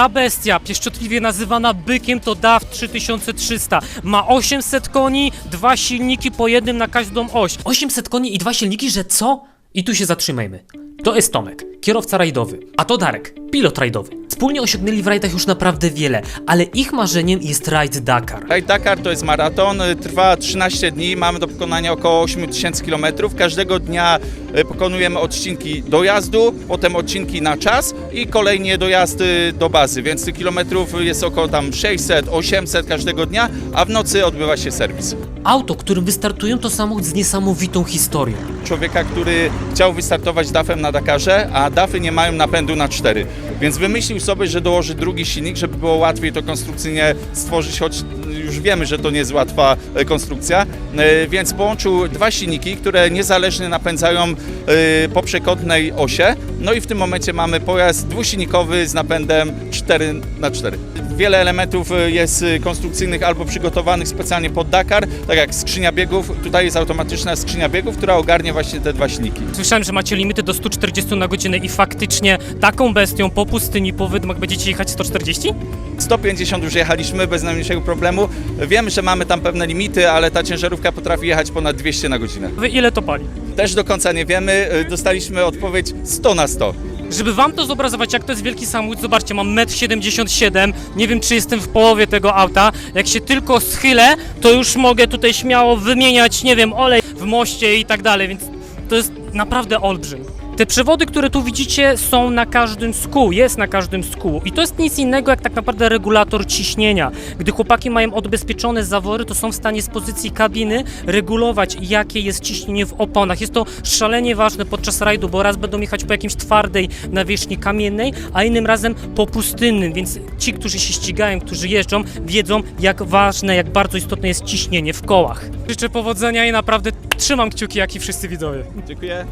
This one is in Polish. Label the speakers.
Speaker 1: Ta bestia, pieszczotliwie nazywana bykiem, to DAF 3300. Ma 800 koni, dwa silniki po jednym na każdą oś. 800 koni i dwa silniki, że co? I tu się zatrzymajmy. To jest Tomek, kierowca rajdowy, a to Darek, pilot rajdowy. Wspólnie osiągnęli w rajdach już naprawdę wiele, ale ich marzeniem jest rajd Dakar.
Speaker 2: Rajd Dakar to jest maraton, y, trwa 13 dni, mamy do pokonania około 8000 km. Każdego dnia y, pokonujemy odcinki dojazdu, potem odcinki na czas i kolejnie dojazdy do bazy, więc tych kilometrów jest około tam 600, 800 każdego dnia, a w nocy odbywa się serwis.
Speaker 1: Auto, którym wystartują, to samochód z niesamowitą historią.
Speaker 2: Człowieka, który chciał wystartować DAF-em na Dakarze, a DAFy nie mają napędu na cztery, więc wymyślił sobie, że dołoży drugi silnik, żeby było łatwiej to konstrukcyjnie stworzyć, choć już wiemy, że to nie jest łatwa e, konstrukcja, E, więc połączył dwa silniki, które niezależnie napędzają e, po przekątnej osie, no i w tym momencie mamy pojazd dwusilnikowy z napędem 4 na 4 Wiele elementów jest konstrukcyjnych albo przygotowanych specjalnie pod Dakar, tak jak skrzynia biegów, tutaj jest automatyczna skrzynia biegów, która ogarnie właśnie te dwa silniki.
Speaker 1: Słyszałem, że macie limity do 140 na godzinę i faktycznie taką bestią po pustyni, po wydmach będziecie jechać 140?
Speaker 2: 150 już jechaliśmy bez najmniejszego problemu. Wiem, że mamy tam pewne limity, ale ta ciężarówka potrafi jechać ponad 200 na godzinę.
Speaker 1: Wy ile to pali?
Speaker 2: Też do końca nie wiemy, y, dostaliśmy odpowiedź 100 na 100.
Speaker 1: Żeby wam to zobrazować, jak to jest wielki samochód, zobaczcie, mam 1,77 m, nie wiem czy jestem w połowie tego auta, jak się tylko schylę, to już mogę tutaj śmiało wymieniać, nie wiem, olej w moście i tak dalej, więc to jest naprawdę olbrzym. Te przewody, które tu widzicie, są na każdym z kół, jest na każdym z kół i to jest nic innego jak tak naprawdę regulator ciśnienia. Gdy chłopaki mają odbezpieczone zawory, to są w stanie z pozycji kabiny regulować, jakie jest ciśnienie w oponach. Jest to szalenie ważne podczas rajdu, bo raz będą jechać po jakimś twardej nawierzchni kamiennej, a innym razem po pustynnym, więc ci, którzy się ścigają, którzy jeżdżą, wiedzą, jak ważne, jak bardzo istotne jest ciśnienie w kołach. Życzę powodzenia i naprawdę trzymam kciuki, jak i wszyscy widzowie.
Speaker 2: Dziękuję.